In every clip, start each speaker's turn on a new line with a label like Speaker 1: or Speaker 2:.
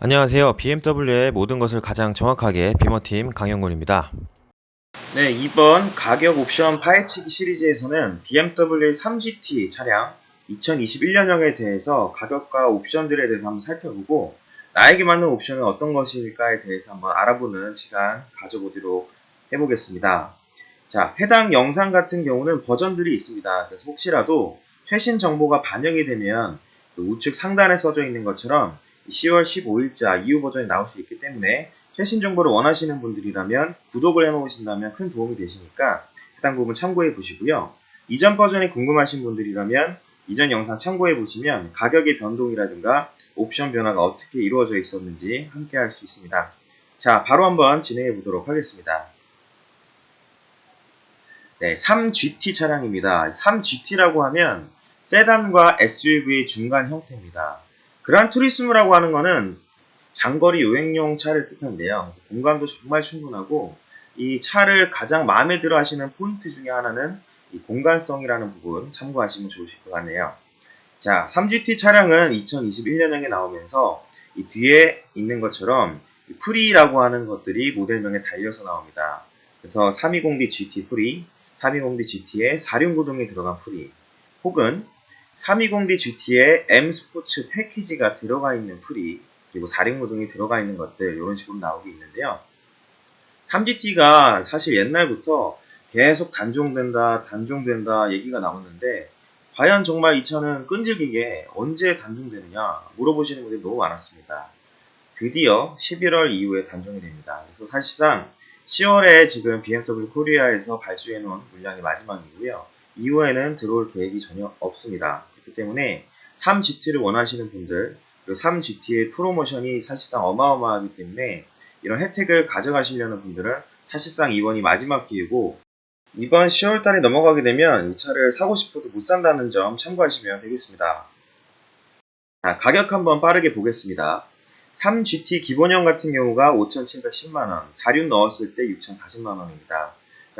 Speaker 1: 안녕하세요. BMW의 모든 것을 가장 정확하게 비머팀 강영곤입니다.
Speaker 2: 네, 이번 가격 옵션 파헤치기 시리즈에서는 BMW 3GT 차량 2021년형에 대해서 가격과 옵션들에 대해서 한번 살펴보고 나에게 맞는 옵션은 어떤 것일까에 대해서 한번 알아보는 시간 가져보도록 해보겠습니다. 자, 해당 영상 같은 경우는 버전들이 있습니다. 그래서 혹시라도 최신 정보가 반영이 되면 그 우측 상단에 써져 있는 것처럼 10월 15일자 이후 버전이 나올 수 있기 때문에 최신 정보를 원하시는 분들이라면 구독을 해놓으신다면 큰 도움이 되시니까 해당 부분 참고해 보시고요. 이전 버전이 궁금하신 분들이라면 이전 영상 참고해 보시면 가격의 변동이라든가 옵션 변화가 어떻게 이루어져 있었는지 함께 할 수 있습니다. 자, 바로 한번 진행해 보도록 하겠습니다. 네, 3GT 차량입니다. 3GT라고 하면 세단과 SUV의 중간 형태입니다. 그란 투리스모라고 하는 거는 장거리 여행용 차를 뜻한데요. 공간도 정말 충분하고 이 차를 가장 마음에 들어 하시는 포인트 중에 하나는 이 공간성이라는 부분 참고하시면 좋으실 것 같네요. 자, 3GT 차량은 2021년형에 나오면서 이 뒤에 있는 것처럼 이 프리라고 하는 것들이 모델명에 달려서 나옵니다. 그래서 320D GT 프리, 320D GT에 4륜구동이 들어간 프리, 혹은 320D GT에 M 스포츠 패키지가 들어가 있는 프리, 그리고 4륜 구동이 들어가 있는 것들 이런 식으로 나오게 있는데요. 3GT가 사실 옛날부터 계속 단종된다, 단종된다 얘기가 나오는데 과연 정말 이 차는 끈질기게 언제 단종되느냐 물어보시는 분들이 너무 많았습니다. 드디어 11월 이후에 단종이 됩니다. 그래서 사실상 10월에 지금 BMW 코리아에서 발주해 놓은 물량이 마지막이고요. 이후에는 들어올 계획이 전혀 없습니다. 그렇기 때문에 3GT를 원하시는 분들, 그리고 3GT의 프로모션이 사실상 어마어마하기 때문에 이런 혜택을 가져가시려는 분들은 사실상 이번이 마지막 기회고 이번 10월 달이 넘어가게 되면 이 차를 사고 싶어도 못 산다는 점 참고하시면 되겠습니다. 자, 가격 한번 빠르게 보겠습니다. 3GT 기본형 같은 경우가 5,710만원, 4륜 넣었을 때 6,040만원입니다.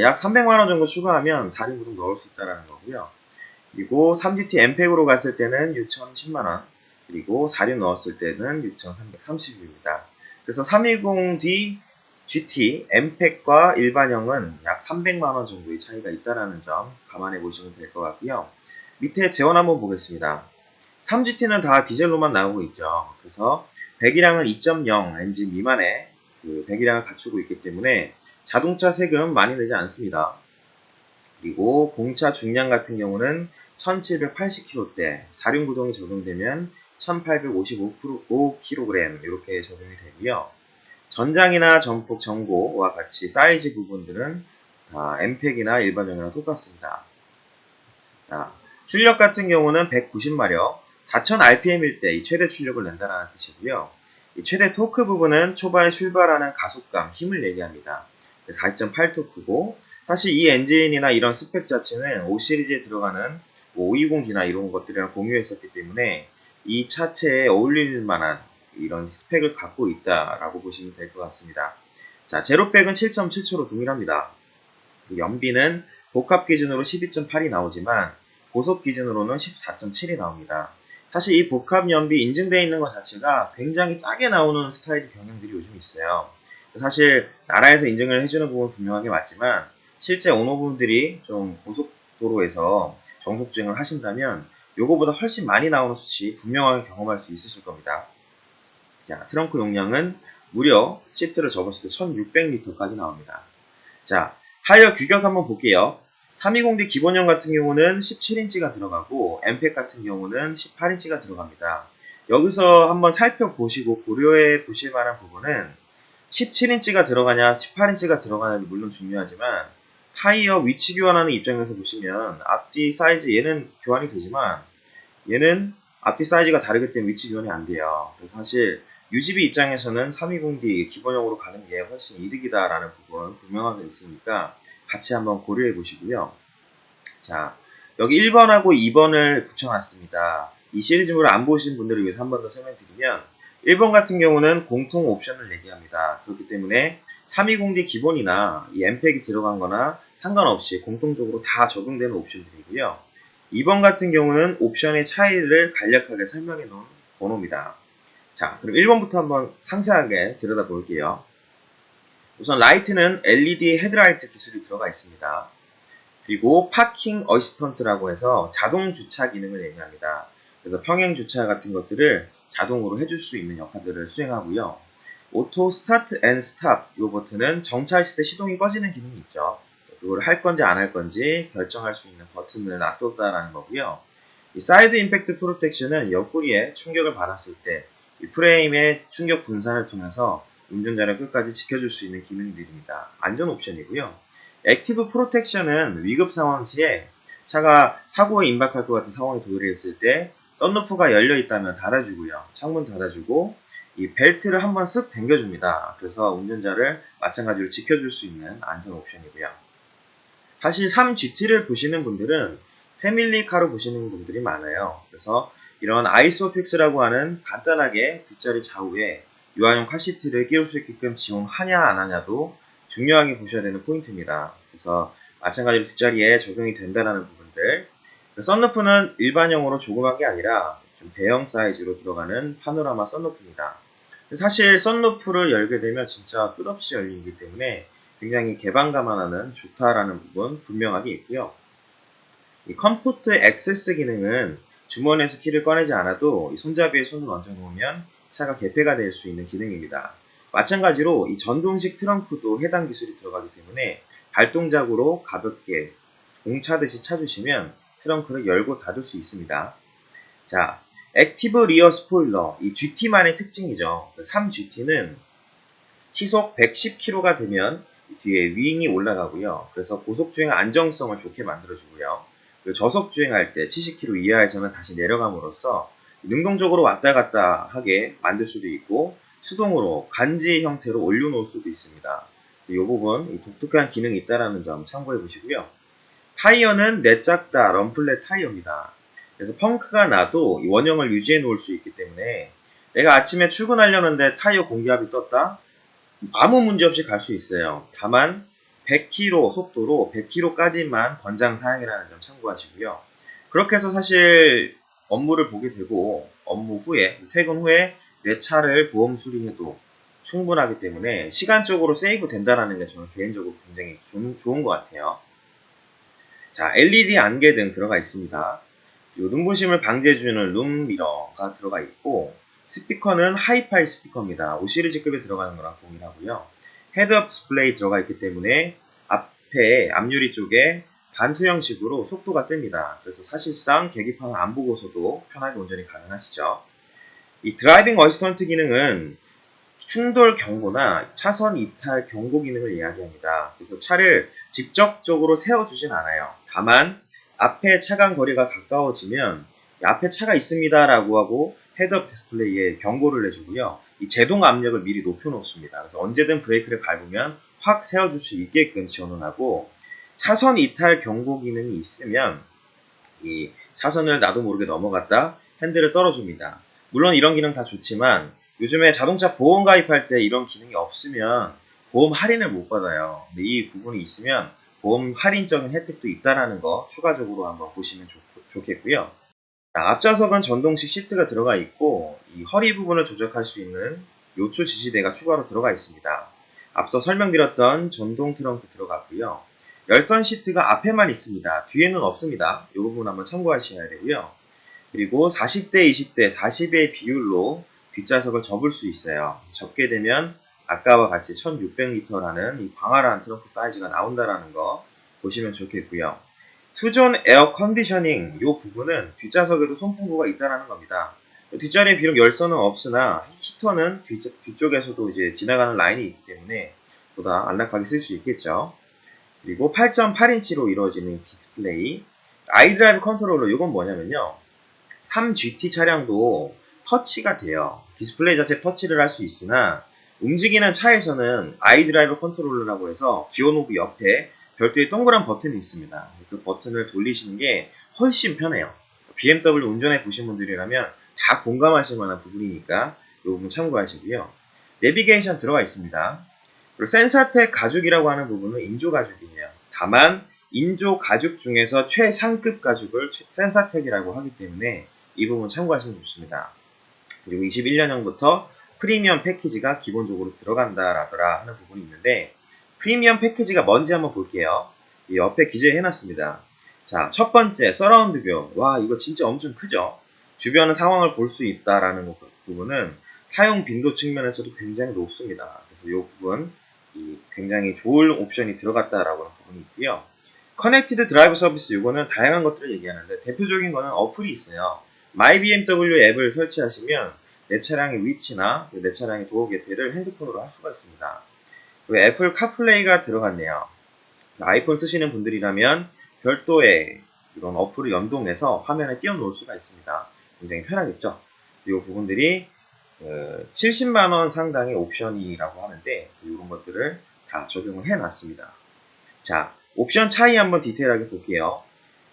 Speaker 2: 약 300만원 정도 추가하면 4륜 구동 넣을 수 있다는 거고요. 그리고 3GT 엠팩으로 갔을 때는 6,010만원, 그리고 4륜 넣었을 때는 6,330입니다. 그래서 320D GT 엠팩과 일반형은 약 300만원 정도의 차이가 있다는 점 감안해 보시면 될 것 같고요. 밑에 재원 한번 보겠습니다. 3GT는 다 디젤로만 나오고 있죠. 그래서 배기량은 2.0 엔진 미만의 그 배기량을 갖추고 있기 때문에 자동차 세금 많이 내지 않습니다. 그리고 공차 중량 같은 경우는 1780kg대, 4륜 구동이 적용되면 1855kg 이렇게 적용이 되고요. 전장이나 전폭 전고와 같이 사이즈 부분들은 다 엠팩이나 일반형이랑 똑같습니다. 자, 출력 같은 경우는 190마력, 4000rpm일 때 이 최대 출력을 낸다는 뜻이고요. 이 최대 토크 부분은 초반에 출발하는 가속감, 힘을 얘기합니다. 4.8토크고 사실 이 엔진이나 이런 스펙 자체는 5 시리즈에 들어가는 520D나 이런 것들이랑 공유했었기 때문에 이 차체에 어울릴 만한 이런 스펙을 갖고 있다라고 보시면 될 것 같습니다. 자, 제로백은 7.7초로 동일합니다. 연비는 복합 기준으로 12.8이 나오지만 고속 기준으로는 14.7이 나옵니다. 사실 이 복합 연비 인증되어 있는 것 자체가 굉장히 짜게 나오는 스타일 경향들이 요즘 있어요. 사실 나라에서 인증을 해주는 부분 분명하게 맞지만 실제 오너분들이 좀 고속도로에서 정속주행을 하신다면 요거보다 훨씬 많이 나오는 수치 분명하게 경험할 수 있으실 겁니다. 자, 트렁크 용량은 무려 시트를 접었을 때 1600리터까지 나옵니다. 자, 타이어 규격 한번 볼게요. 320D 기본형 같은 경우는 17인치가 들어가고 엠팩 같은 경우는 18인치가 들어갑니다. 여기서 한번 살펴보시고 고려해 보실 만한 부분은 17인치가 들어가냐 18인치가 들어가냐는 물론 중요하지만 타이어 위치 교환하는 입장에서 보시면 앞뒤 사이즈 얘는 교환이 되지만 얘는 앞뒤 사이즈가 다르기 때문에 위치 교환이 안 돼요. 그래서 사실 유지비 입장에서는 320D 기본형으로 가는 게 훨씬 이득이다라는 부분 분명하게 있으니까 같이 한번 고려해 보시고요. 자, 여기 1번하고 2번을 붙여놨습니다. 이 시리즈물을 안 보신 분들을 위해서 한 번 더 설명드리면 1번 같은 경우는 공통 옵션을 얘기합니다. 그렇기 때문에 320D 기본이나 이 엠팩이 들어간 거나 상관없이 공통적으로 다 적용되는 옵션들이고요. 2번 같은 경우는 옵션의 차이를 간략하게 설명해 놓은 번호입니다. 자, 그럼 1번부터 한번 상세하게 들여다 볼게요. 우선 라이트는 LED 헤드라이트 기술이 들어가 있습니다. 그리고 파킹 어시스턴트라고 해서 자동 주차 기능을 얘기합니다. 그래서 평행 주차 같은 것들을 자동으로 해줄 수 있는 역할들을 수행하고요. 오토 스타트 앤 스탑 이 버튼은 정차할 때 시동이 꺼지는 기능이 있죠. 그걸 할 건지 안 할 건지 결정할 수 있는 버튼을 놔뒀다라는 거고요. 이 사이드 임팩트 프로텍션은 옆구리에 충격을 받았을 때 이 프레임의 충격 분산을 통해서 운전자를 끝까지 지켜줄 수 있는 기능들입니다. 안전 옵션이고요. 액티브 프로텍션은 위급 상황 시에 차가 사고에 임박할 것 같은 상황에 도달했을 때 썬루프가 열려 있다면 닫아주고요. 창문 닫아주고 이 벨트를 한번 쓱 당겨줍니다. 그래서 운전자를 마찬가지로 지켜줄 수 있는 안전 옵션이고요. 사실 3GT를 보시는 분들은 패밀리카로 보시는 분들이 많아요. 그래서 이런 아이소픽스라고 하는 간단하게 뒷자리 좌우에 유아용 카시트를 끼울 수 있게끔 지원하냐 안 하냐도 중요하게 보셔야 되는 포인트입니다. 그래서 마찬가지로 뒷자리에 적용이 된다는 부분들 썬루프는 일반형으로 조그만 게 아니라 좀 대형 사이즈로 들어가는 파노라마 썬루프입니다. 사실 썬루프를 열게 되면 진짜 끝없이 열리기 때문에 굉장히 개방감만 하는 좋다라는 부분 분명하게 있고요. 이 컴포트 액세스 기능은 주머니에서 키를 꺼내지 않아도 이 손잡이에 손을 얹어 놓으면 차가 개폐가 될 수 있는 기능입니다. 마찬가지로 이 전동식 트렁크도 해당 기술이 들어가기 때문에 발동작으로 가볍게 공차듯이 차주시면 트렁크를 열고 닫을 수 있습니다. 자, 액티브 리어 스포일러, 이 GT만의 특징이죠. 3GT는 시속 110km가 되면 뒤에 윙이 올라가고요. 그래서 고속주행 안정성을 좋게 만들어주고요. 저속주행할 때 70km 이하에서는 다시 내려감으로써 능동적으로 왔다 갔다 하게 만들 수도 있고 수동으로 간지 형태로 올려놓을 수도 있습니다. 이 부분 이 독특한 기능이 있다는 점 참고해 보시고요. 타이어는 내짝다 럼플렛 타이어입니다. 그래서 펑크가 나도 이 원형을 유지해 놓을 수 있기 때문에 내가 아침에 출근하려는데 타이어 공기압이 떴다? 아무 문제 없이 갈 수 있어요. 다만 100km 속도로 100km까지만 권장 사양이라는 점 참고하시고요. 그렇게 해서 사실 업무를 보게 되고 업무 후에 퇴근 후에 내 차를 보험 수리해도 충분하기 때문에 시간적으로 세이브 된다는 게 저는 개인적으로 굉장히 좀 좋은 것 같아요. 자, LED 안개 등 들어가 있습니다. 요 눈부심을 방지해주는 룸 미러가 들어가 있고 스피커는 하이파이 스피커입니다. 5시리즈급에 들어가는 거랑 동일하고요. 헤드업 디스플레이 들어가 있기 때문에 앞에 앞유리 쪽에 반투 형식으로 속도가 뜹니다. 그래서 사실상 계기판을 안 보고서도 편하게 운전이 가능하시죠. 이 드라이빙 어시스턴트 기능은 충돌 경고나 차선 이탈 경고 기능을 이야기합니다. 그래서 차를 직접적으로 세워주진 않아요. 다만 앞에 차간 거리가 가까워지면 앞에 차가 있습니다라고 하고 헤드업 디스플레이에 경고를 해주고요. 이 제동 압력을 미리 높여놓습니다. 그래서 언제든 브레이크를 밟으면 확 세워줄 수 있게끔 지원을 하고 차선 이탈 경고 기능이 있으면 이 차선을 나도 모르게 넘어갔다 핸들을 떨어줍니다. 물론 이런 기능 다 좋지만 요즘에 자동차 보험 가입할 때 이런 기능이 없으면 보험 할인을 못 받아요. 근데 이 부분이 있으면 보험 할인적인 혜택도 있다라는 거 추가적으로 한번 보시면 좋, 겠고요 앞좌석은 전동식 시트가 들어가 있고 이 허리 부분을 조작할 수 있는 요추 지지대가 추가로 들어가 있습니다. 앞서 설명드렸던 전동 트렁크 들어갔고요. 열선 시트가 앞에만 있습니다. 뒤에는 없습니다. 이 부분 한번 참고하셔야 되고요. 그리고 40대, 20대, 40의 비율로 뒷좌석을 접을 수 있어요. 접게 되면 아까와 같이 1600리터라는 이 광활한 트렁크 사이즈가 나온다라는 거 보시면 좋겠고요. 투존 에어 컨디셔닝 이 부분은 뒷좌석에도 송풍구가 있다는 겁니다. 뒷자리에 비록 열선은 없으나 히터는 뒤쪽, 에서도 이제 지나가는 라인이 있기 때문에 보다 안락하게 쓸 수 있겠죠. 그리고 8.8인치로 이루어지는 디스플레이 아이드라이브 컨트롤러 이건 뭐냐면요. 3GT 차량도 터치가 돼요. 디스플레이 자체 터치를 할 수 있으나 움직이는 차에서는 아이드라이브 컨트롤러라고 해서 기어노브 옆에 별도의 동그란 버튼이 있습니다. 그 버튼을 돌리시는 게 훨씬 편해요. BMW 운전해 보신 분들이라면 다 공감하실 만한 부분이니까 이 부분 참고하시고요. 내비게이션 들어가 있습니다. 그리고 센사텍 가죽이라고 하는 부분은 인조 가죽이에요. 다만 인조 가죽 중에서 최상급 가죽을 최- 센사텍이라고 하기 때문에 이 부분 참고하시면 좋습니다. 그리고 21년형부터 프리미엄 패키지가 기본적으로 들어간다라더라 하는 부분이 있는데 프리미엄 패키지가 뭔지 한번 볼게요. 이 옆에 기재해 놨습니다. 자, 첫 번째 서라운드 뷰. 와, 이거 진짜 엄청 크죠? 주변의 상황을 볼 수 있다라는 거- 부분은 사용 빈도 측면에서도 굉장히 높습니다. 그래서 이 부분 이 굉장히 좋은 옵션이 들어갔다라고 하는 부분이 있고요. 커넥티드 드라이브 서비스 이거는 다양한 것들을 얘기하는데 대표적인 거는 어플이 있어요. My BMW 앱을 설치하시면 내 차량의 위치나 내 차량의 도어 개폐를 핸드폰으로 할 수가 있습니다. 그리고 애플 카플레이가 들어갔네요. 아이폰 쓰시는 분들이라면 별도의 이런 어플을 연동해서 화면에 띄워놓을 수가 있습니다. 굉장히 편하겠죠? 이 부분들이 70만원 상당의 옵션이라고 하는데 이런 것들을 다 적용을 해놨습니다. 자, 옵션 차이 한번 디테일하게 볼게요.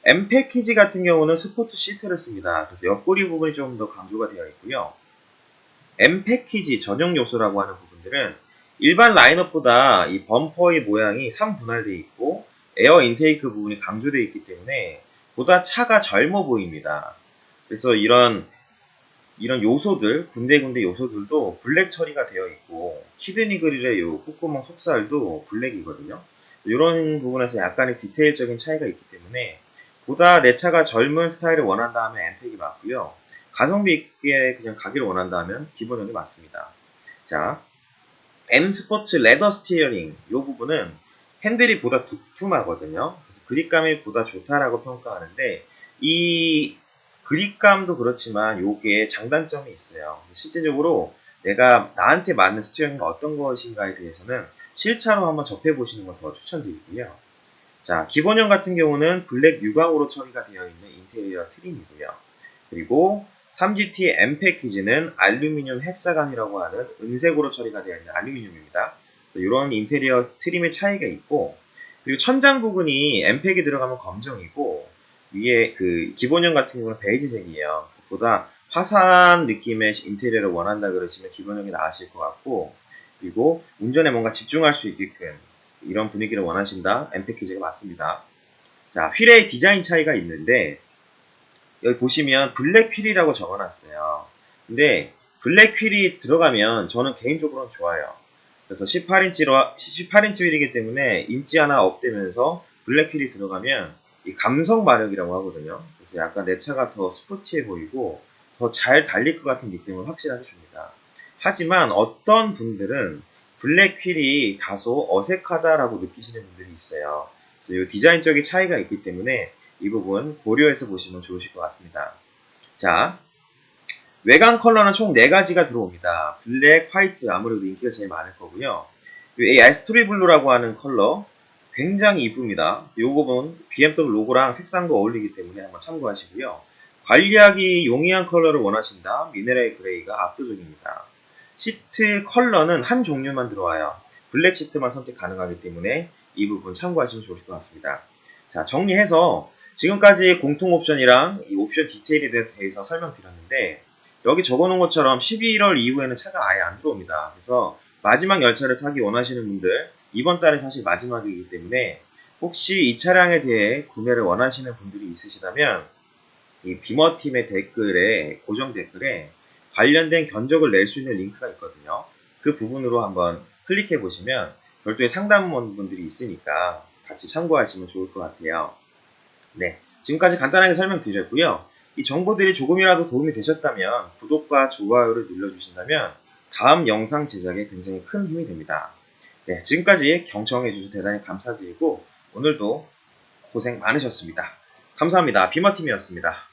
Speaker 2: M 패키지 같은 경우는 스포츠 시트를 씁니다. 그래서 옆구리 부분이 좀 더 강조가 되어 있고요. M 패키지 전용 요소라고 하는 부분들은 일반 라인업보다 이 범퍼의 모양이 3분할되어 있고 에어 인테이크 부분이 강조되어 있기 때문에 보다 차가 젊어 보입니다. 그래서 이런 이런 요소들 군데군데 요소들도 블랙 처리가 되어 있고 키드니 그릴의 요 콧구멍 속살도 블랙이거든요. 이런 부분에서 약간의 디테일적인 차이가 있기 때문에 보다 내 차가 젊은 스타일을 원한다 하면 엠팩이 맞고요. 가성비 있게 그냥 가기를 원한다 하면 기본형이 맞습니다. 자, M 스포츠 레더 스티어링 이 부분은 핸들이 보다 두툼하거든요. 그래서 그립감이 보다 좋다라고 평가하는데 이 그립감도 그렇지만 요게 장단점이 있어요. 실제적으로 내가 나한테 맞는 스티어링이 어떤 것인가에 대해서는 실차로 한번 접해 보시는 걸 더 추천드리고요. 자, 기본형 같은 경우는 블랙 유광으로 처리가 되어 있는 인테리어 트림이고요. 그리고 3GT M 패키지는 알루미늄 헥사간이라고 하는 은색으로 처리가 되어 있는 알루미늄입니다. 이런 인테리어 트림의 차이가 있고 그리고 천장 부분이 M 팩이 들어가면 검정이고 위에 그 기본형 같은 경우는 베이지색이에요. 보다 화사한 느낌의 인테리어를 원한다 그러시면 기본형이 나으실 것 같고 그리고 운전에 뭔가 집중할 수 있게끔 이런 분위기를 원하신다 M 패키지가 맞습니다. 자 휠의 디자인 차이가 있는데 여기 보시면 블랙 휠이라고 적어놨어요. 근데 블랙 휠이 들어가면 저는 개인적으로는 좋아요. 그래서 18인치로 18인치 휠이기 때문에 인치 하나 업되면서 블랙 휠이 들어가면 이 감성 마력이라고 하거든요. 그래서 약간 내 차가 더 스포티해 보이고 더 잘 달릴 것 같은 느낌을 확실하게 줍니다. 하지만 어떤 분들은 블랙 휠이 다소 어색하다라고 느끼시는 분들이 있어요. 그래서 이 디자인적인 차이가 있기 때문에 이 부분 고려해서 보시면 좋으실 것 같습니다. 자, 외관 컬러는 총 4가지가 들어옵니다. 블랙, 화이트 아무래도 인기가 제일 많을 거고요. 이 에스트리 블루라고 하는 컬러 굉장히 이쁩니다. 이 부분 BMW 로고랑 색상도 어울리기 때문에 한번 참고하시고요. 관리하기 용이한 컬러를 원하신다. 미네랄 그레이가 압도적입니다. 시트 컬러는 한 종류만 들어와요. 블랙 시트만 선택 가능하기 때문에 이 부분 참고하시면 좋을 것 같습니다. 자, 정리해서 지금까지 공통 옵션이랑 이 옵션 디테일에 대해서 설명드렸는데 여기 적어놓은 것처럼 11월 이후에는 차가 아예 안 들어옵니다. 그래서 마지막 열차를 타기 원하시는 분들 이번 달에 사실 마지막이기 때문에 혹시 이 차량에 대해 구매를 원하시는 분들이 있으시다면 이 비머팀의 댓글에 고정 댓글에 관련된 견적을 낼 수 있는 링크가 있거든요. 그 부분으로 한번 클릭해 보시면 별도의 상담원 분들이 있으니까 같이 참고하시면 좋을 것 같아요. 네, 지금까지 간단하게 설명드렸고요. 이 정보들이 조금이라도 도움이 되셨다면 구독과 좋아요를 눌러주신다면 다음 영상 제작에 굉장히 큰 힘이 됩니다. 네, 지금까지 경청해 주셔서 대단히 감사드리고 오늘도 고생 많으셨습니다. 감사합니다. 비머팀이었습니다.